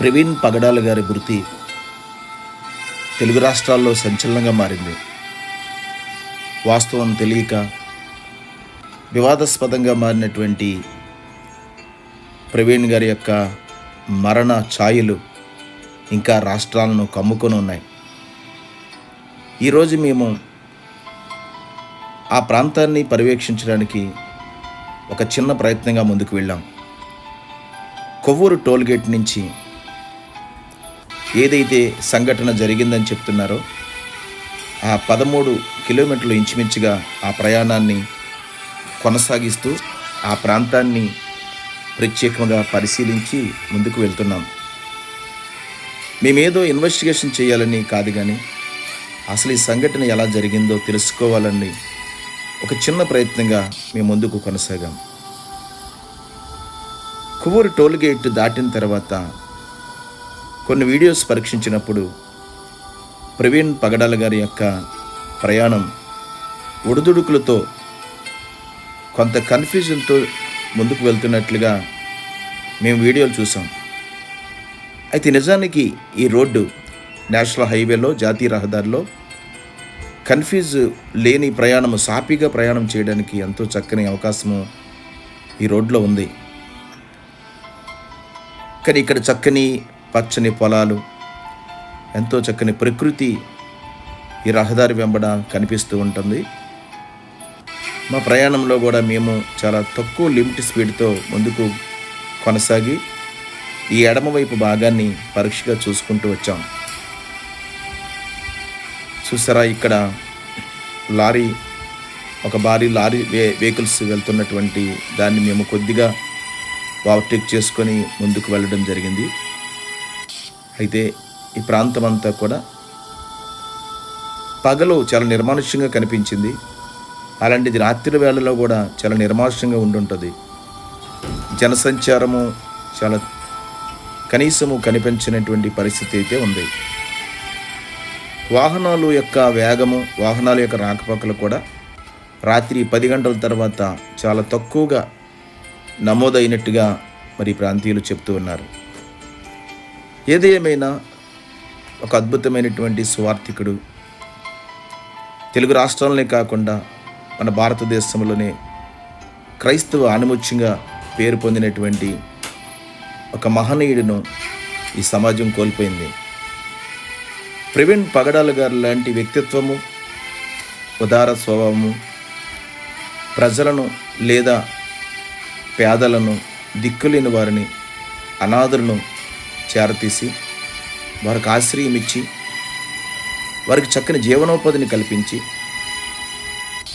ప్రవీణ్ పగడాల గారి మృతి తెలుగు రాష్ట్రాల్లో సంచలనంగా మారింది. వాస్తవం తెలియక వివాదాస్పదంగా మారినటువంటి ప్రవీణ్ గారి యొక్క మరణ ఛాయలు ఇంకా రాష్ట్రాలను కమ్ముకొని ఉన్నాయి. ఈరోజు మేము ఆ ప్రాంతాన్ని పర్యవేక్షించడానికి ఒక చిన్న ప్రయత్నంగా ముందుకు వెళ్ళాం. కొవ్వూరు టోల్గేట్ నుంచి ఏదైతే సంఘటన జరిగిందని చెప్తున్నారో ఆ పదమూడు కిలోమీటర్లు ఇంచుమించుగా ఆ ప్రయాణాన్ని కొనసాగిస్తూ ఆ ప్రాంతాన్ని ప్రత్యేకంగా పరిశీలించి ముందుకు వెళ్తున్నాం. మేమేదో ఇన్వెస్టిగేషన్ చేయాలని కాదు కానీ అసలు ఈ సంఘటన ఎలా జరిగిందో తెలుసుకోవాలని ఒక చిన్న ప్రయత్నంగా మేము ముందుకు కొనసాగాం. కువూరు టోల్గేట్ దాటిన తర్వాత కొన్ని వీడియోస్ పరీక్షించినప్పుడు ప్రవీణ్ పగడాల గారి యొక్క ప్రయాణం ఒడిదుడుకులతో కొంత కన్ఫ్యూజన్తో ముందుకు వెళ్తున్నట్లుగా మేము వీడియోలు చూసాం. అయితే నిజానికి ఈ రోడ్డు నేషనల్ హైవేలో జాతీయ రహదారిలో కన్ఫ్యూజ్ లేని ప్రయాణము సాఫీగా ప్రయాణం చేయడానికి ఎంతో చక్కని అవకాశము ఈ రోడ్లో ఉంది. కానీ ఇక్కడ చక్కని పచ్చని పొలాలు ఎంతో చక్కని ప్రకృతి ఈ రహదారి వెంబడ కనిపిస్తూ ఉంటుంది. మా ప్రయాణంలో కూడా మేము చాలా తక్కువ లిమిట్ స్పీడ్తో ముందుకు కొనసాగి ఈ ఎడమవైపు భాగాన్ని పరీక్షగా చూసుకుంటూ వచ్చాం. చూసారా ఇక్కడ లారీ ఒక భారీ లారీ వే వెహికల్స్ వెళ్తున్నటువంటి దాన్ని మేము కొద్దిగా ఓవర్టేక్ చేసుకొని ముందుకు వెళ్ళడం జరిగింది. అయితే ఈ ప్రాంతం అంతా కూడా పగలు చాలా నిర్మానుష్యంగా కనిపించింది. అలాంటిది రాత్రి వేళలో కూడా చాలా నిర్మానుష్యంగా ఉండుంటుంది. జనసంచారము చాలా కనీసము కనిపించినటువంటి పరిస్థితి అయితే ఉంది. వాహనాలు యొక్క వేగము వాహనాల యొక్క రాకపోకలు కూడా రాత్రి పది గంటల తర్వాత చాలా తక్కువగా నమోదైనట్టుగా మరి ప్రాంతీయులు చెప్తూ ఉన్నారు. ఏది ఏమైనా ఒక అద్భుతమైనటువంటి సువార్థికుడు తెలుగు రాష్ట్రాలనే కాకుండా మన భారతదేశంలోనే క్రైస్తవ ఆనుముత్యంగా పేరు పొందినటువంటి ఒక మహనీయుడును ఈ సమాజం కోల్పోయింది. ప్రవీణ్ పగడాల గారు లాంటి వ్యక్తిత్వము ఉదార స్వభావము ప్రజలను లేదా పేదలను దిక్కులేని వారిని అనాథులను చేరతీసి వారికి ఆశ్రయం ఇచ్చి వారికి చక్కని జీవనోపాధిని కల్పించి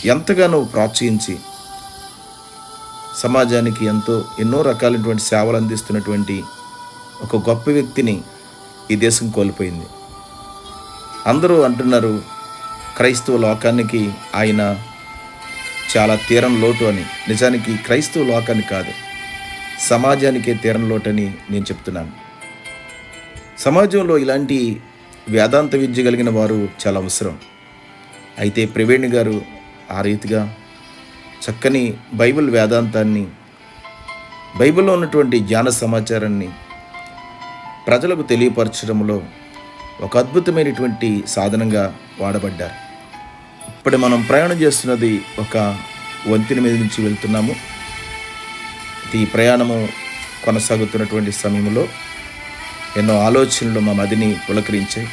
ఎంతగానో ప్రోత్సహించి సమాజానికి ఎంతో ఎన్నో రకాలైనటువంటి సేవలు అందిస్తున్నటువంటి ఒక గొప్ప వ్యక్తిని ఈ దేశం కోల్పోయింది. అందరూ అంటున్నారు క్రైస్తవ లోకానికి ఆయన చాలా తీరం లోటు అని. నిజానికి క్రైస్తవ లోకాన్ని కాదు సమాజానికే తీరం లోటు అని నేను చెప్తున్నాను. సమాజంలో ఇలాంటి వేదాంత విద్య కలిగిన వారు చాలా అవసరం. అయితే ప్రవీణ్ గారు ఆ రీతిగా చక్కని బైబిల్ వేదాంతాన్ని బైబిల్లో ఉన్నటువంటి జ్ఞాన సమాచారాన్ని ప్రజలకు తెలియపరచడంలో ఒక అద్భుతమైనటువంటి సాధనంగా వాడబడ్డారు. ఇప్పుడు మనం ప్రయాణం చేస్తున్నది ఒక వంతెన మీద నుంచి వెళ్తున్నాము. ఈ ప్రయాణము కొనసాగుతున్నటువంటి సమయంలో ఎన్నో ఆలోచనలు మా మదిని పులకరించాయి.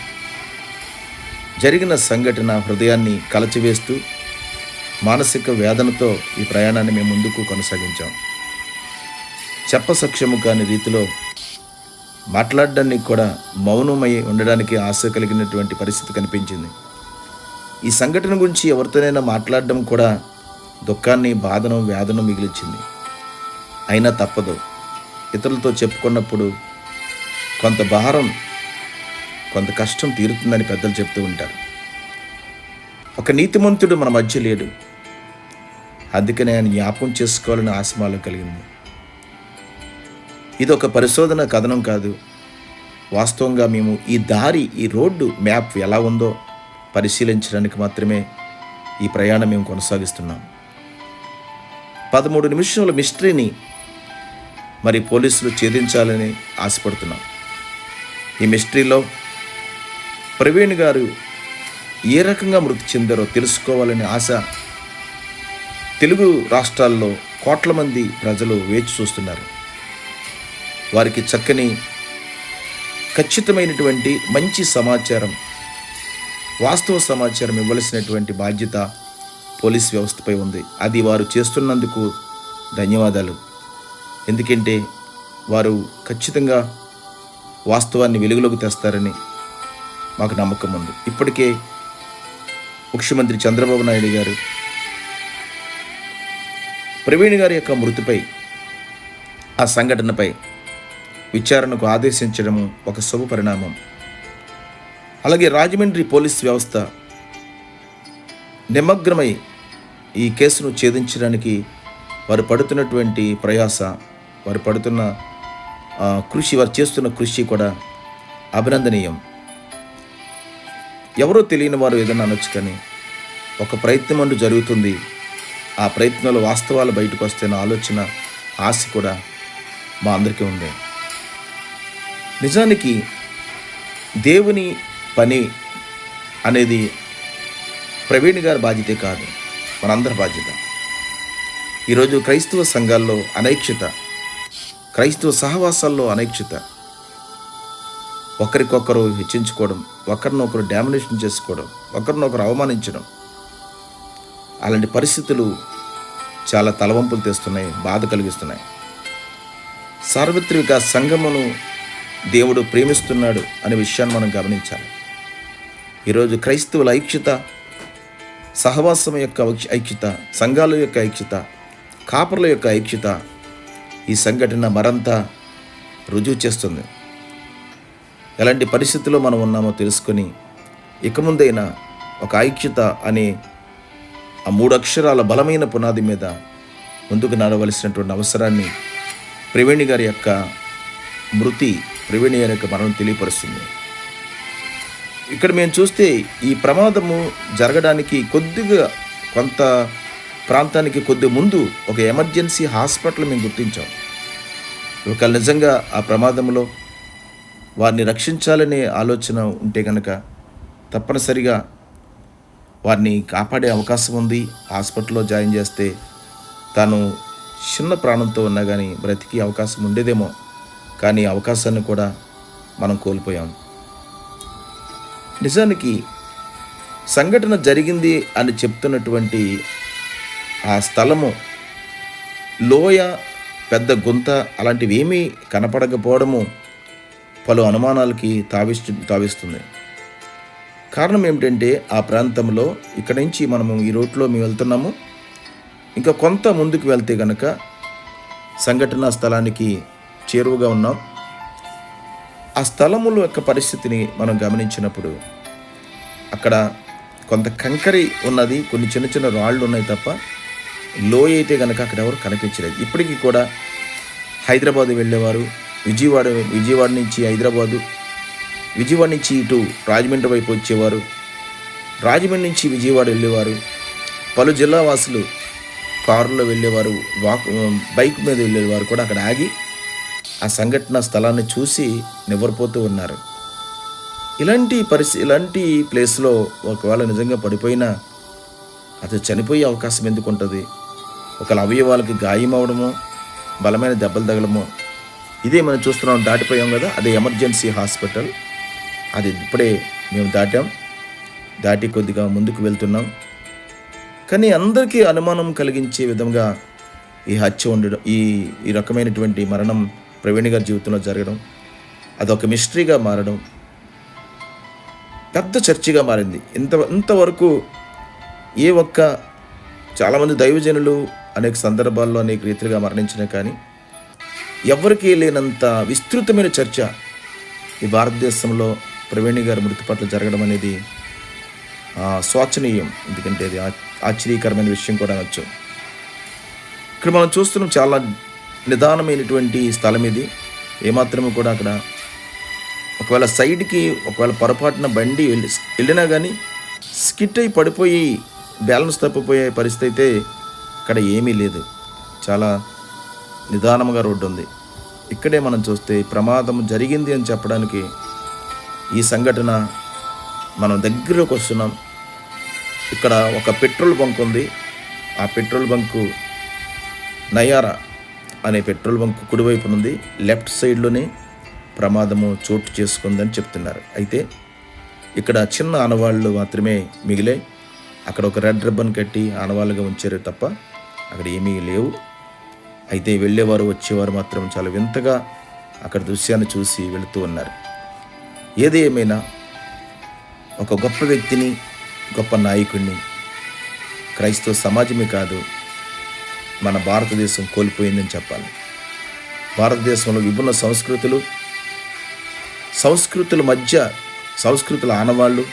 జరిగిన సంఘటన హృదయాన్ని కలచివేస్తూ మానసిక వేదనతో ఈ ప్రయాణాన్ని మేము ముందుకు కొనసాగించాం. చెప్పసక్షము కాని రీతిలో మాట్లాడడానికి కూడా మౌనమై ఉండడానికి ఆశ కలిగినటువంటి పరిస్థితి కనిపించింది. ఈ సంఘటన గురించి ఎవరితోనైనా మాట్లాడడం కూడా దుఃఖాన్ని బాధను వేదను మిగిలించింది. అయినా తప్పదు. ఇతరులతో చెప్పుకున్నప్పుడు కొంత భారం కొంత కష్టం తీరుతుందని పెద్దలు చెప్తూ ఉంటారు. ఒక నీతిమంతుడు మన మధ్య లేడు. అందుకనే ఆయన జ్ఞాపకం చేసుకోవాలని ఆశమాలు కలిగింది. ఇది ఒక పరిశోధన కథనం కాదు. వాస్తవంగా మేము ఈ దారి ఈ రోడ్డు మ్యాప్ ఎలా ఉందో పరిశీలించడానికి మాత్రమే ఈ ప్రయాణం మేము కొనసాగిస్తున్నాం. పదమూడు నిమిషంలో మిస్టరీని మరి పోలీసులు ఛేదించాలని ఆశపడుతున్నాం. ఈ మిస్టరీలో ప్రవీణ్ గారు ఏ రకంగా మృతి చెందారో తెలుసుకోవాలనే ఆశ తెలుగు రాష్ట్రాల్లో కోట్ల మంది ప్రజలు వేచి చూస్తున్నారు. వారికి చక్కని ఖచ్చితమైనటువంటి మంచి సమాచారం వాస్తవ సమాచారం ఇవ్వాల్సినటువంటి బాధ్యత పోలీస్ వ్యవస్థపై ఉంది. అది వారు చేస్తున్నందుకు ధన్యవాదాలు. ఎందుకంటే వారు ఖచ్చితంగా వాస్తవాన్ని వెలుగులోకి తెస్తారని మాకు నమ్మకం ఉంది. ఇప్పటికే ముఖ్యమంత్రి చంద్రబాబు నాయుడు గారు ప్రవీణ్ గారి యొక్క మృతిపై ఆ సంఘటనపై విచారణకు ఆదేశించడం ఒక శుభ పరిణామం. అలాగే రాజమండ్రి పోలీస్ వ్యవస్థ నిమగ్నమై ఈ కేసును ఛేదించడానికి వారు పడుతున్నటువంటి ప్రయాస వారు పడుతున్న కృషి వారు చేస్తున్న కృషి కూడా అభినందనీయం. ఎవరో తెలియని వారు ఏదైనా అనొచ్చు కానీ ఒక ప్రయత్నం అంటూ జరుగుతుంది. ఆ ప్రయత్నంలో వాస్తవాలు బయటకు వస్తున్న ఆలోచన ఆశ కూడా మా అందరికీ ఉంది. నిజానికి దేవుని పని అనేది ప్రవీణ్ గారి బాధ్యతే కాదు మనందరి బాధ్యత. ఈరోజు క్రైస్తవ సంఘాల్లో అనైక్షత క్రైస్తవ సహవాసాల్లో అనైక్షిత ఒకరికొకరు హెచ్చించుకోవడం ఒకరినొకరు డామినేషన్ చేసుకోవడం ఒకరినొకరు అవమానించడం. అలాంటి పరిస్థితులు చాలా తలవంపులు తెస్తున్నాయి బాధ కలిగిస్తున్నాయి. సార్వత్రిక సంఘమును దేవుడు ప్రేమిస్తున్నాడు అనే విషయాన్ని మనం గమనించాలి. ఈరోజు క్రైస్తవుల ఐక్యత సహవాసం యొక్క ఐక్యత సంఘాల యొక్క ఐక్యత కాపర్ల యొక్క ఐక్యత ఈ సంఘటన మరంత రుజువు చేస్తుంది. ఎలాంటి పరిస్థితుల్లో మనం ఉన్నామో తెలుసుకొని ఇక ముందైనా ఒక ఐక్యత అనే ఆ మూడు అక్షరాల బలమైన పునాది మీద ముందుకు నడవలసినటువంటి అవసరాన్ని ప్రవీణి గారి యొక్క మృతి ప్రవీణి గారి యొక్క మరణం తెలియపరుస్తుంది. ఇక్కడ మేము చూస్తే ఈ ప్రమాదము జరగడానికి కొద్దిగా కొంత ప్రాంతానికి కొద్ది ముందు ఒక ఎమర్జెన్సీ హాస్పిటల్ మేము గుర్తించాం. ఒక నిజంగా ఆ ప్రమాదంలో వారిని రక్షించాలనే ఆలోచన ఉంటే కనుక తప్పనిసరిగా వారిని కాపాడే అవకాశం ఉంది. హాస్పిటల్లో జాయిన్ చేస్తే తాను చిన్న ప్రాణంతో ఉన్నా కానీ బ్రతికి అవకాశం ఉండేదేమో. కానీ అవకాశాన్ని కూడా మనం కోల్పోయాం. నిజానికి సంఘటన జరిగింది అని చెప్తున్నటువంటి ఆ స్థలము లోయ పెద్ద గుంత అలాంటివి ఏమీ కనపడకపోవడము పలు అనుమానాలకి తావిస్తు తావిస్తుంది. కారణం ఏమిటంటే ఆ ప్రాంతంలో ఇక్కడ నుంచి మనము ఈ రోడ్లో మేము వెళ్తున్నాము. ఇంకా కొంత ముందుకు వెళ్తే కనుక సంఘటన స్థలానికి చేరువగా ఉన్నాం. ఆ స్థలముల యొక్క పరిస్థితిని మనం గమనించినప్పుడు అక్కడ కొంత కంకరి ఉన్నది కొన్ని చిన్న చిన్న రాళ్ళు ఉన్నాయి తప్ప లోయ అయితే కనుక అక్కడ ఎవరు కనిపించలేదు. ఇప్పటికీ కూడా హైదరాబాద్ వెళ్ళేవారు. విజయవాడ విజయవాడ నుంచి హైదరాబాదు విజయవాడ నుంచి ఇటు రాజమండ్రి వైపు వచ్చేవారు. రాజమండ్రి నుంచి విజయవాడ వెళ్ళేవారు. పలు జిల్లా వాసులు కారులో వెళ్ళేవారు. వాక్ బైక్ మీద వెళ్ళేవారు కూడా అక్కడ ఆగి ఆ సంఘటన స్థలాన్ని చూసి నివ్వరిపోతూ ఉన్నారు. ఇలాంటి పరిస్థితి ఇలాంటి ప్లేస్లో ఒకవేళ నిజంగా పడిపోయినా అది చనిపోయే అవకాశం ఎందుకు ఉంటుంది ఒకళ్ళ అవయవాలకు గాయం అవడమో బలమైన దెబ్బలు తగలము ఇదే మనం చూస్తున్నాం దాటిపోయాం కదా అదే ఎమర్జెన్సీ హాస్పిటల్. అది ఇప్పుడే మేము దాటాం దాటి కొద్దిగా ముందుకు వెళ్తున్నాం. కానీ అందరికీ అనుమానం కలిగించే విధంగా ఈ హత్య ఉండడం ఈ ఈ రకమైనటువంటి మరణం ప్రవీణ్ గారి జీవితంలో జరగడం అదొక మిస్టరీగా మారడం పెద్ద చర్చిగా మారింది. ఇంత ఇంతవరకు ఏ ఒక్క చాలామంది దైవజనులు అనేక సందర్భాల్లో అనేక రీతిగా మరణించినా కానీ ఎవరికీ లేనంత విస్తృతమైన చర్చ ఈ భారతదేశంలో ప్రవీణి గారి మృతి పట్ల జరగడం అనేది స్వాచనీయం శోచనీయం. ఎందుకంటే అది ఆశ్చర్యకరమైన విషయం కూడా అనొచ్చు. ఇక్కడ మనం చూస్తున్నాం చాలా నిదానమైనటువంటి స్థలం ఇది. ఏమాత్రము కూడా అక్కడ ఒకవేళ సైడ్కి ఒకవేళ పొరపాటున బండి వెళ్ళి వెళ్ళినా కానీ స్కిట్ అయి పడిపోయి బ్యాలెన్స్ తప్పిపోయే పరిస్థితి అయితే ఇక్కడ ఏమీ లేదు. చాలా నిదానంగా రోడ్డు ఉంది. ఇక్కడే మనం చూస్తే ప్రమాదం జరిగింది అని చెప్పడానికి ఈ సంఘటన మనం దగ్గరలోకి వస్తున్నాం. ఇక్కడ ఒక పెట్రోల్ బంక్ ఉంది. ఆ పెట్రోల్ బంకు నయారా అనే పెట్రోల్ బంక్ కుడివైపున ఉంది. లెఫ్ట్ సైడ్లోనే ప్రమాదము చోటు చేసుకుందని చెప్తున్నారు. అయితే ఇక్కడ చిన్న ఆనవాళ్ళు మాత్రమే మిగిలే. అక్కడ ఒక రెడ్ రిబ్బన్ కట్టి ఆనవాళ్ళుగా ఉంచారు తప్ప అక్కడ ఏమీ లేవు. అయితే వెళ్ళేవారు వచ్చేవారు మాత్రం చాలా వింతగా అక్కడ దృశ్యాన్ని చూసి వెళుతూ ఉన్నారు. ఏది ఏమైనా ఒక గొప్ప వ్యక్తిని గొప్ప నాయకుడిని క్రైస్తవ సమాజమే కాదు మన భారతదేశం కోల్పోయిందని చెప్పాలి. భారతదేశంలో విభిన్న సంస్కృతులు సంస్కృతుల మధ్య సంస్కృతుల ఆనవాళ్ళు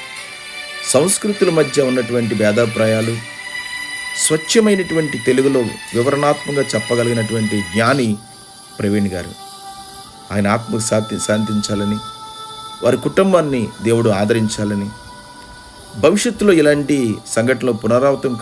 సంస్కృతుల మధ్య ఉన్నటువంటి భేదాభిప్రాయాలు స్వచ్ఛమైనటువంటి తెలుగులో వివరణాత్మకంగా చెప్పగలిగినటువంటి జ్ఞాని ప్రవీణ్ గారు. ఆయన ఆత్మకు శాంతి శాంతించాలని వారి కుటుంబాన్ని దేవుడు ఆదరించాలని భవిష్యత్తులో ఇలాంటి సంఘటనలు పునరావృతం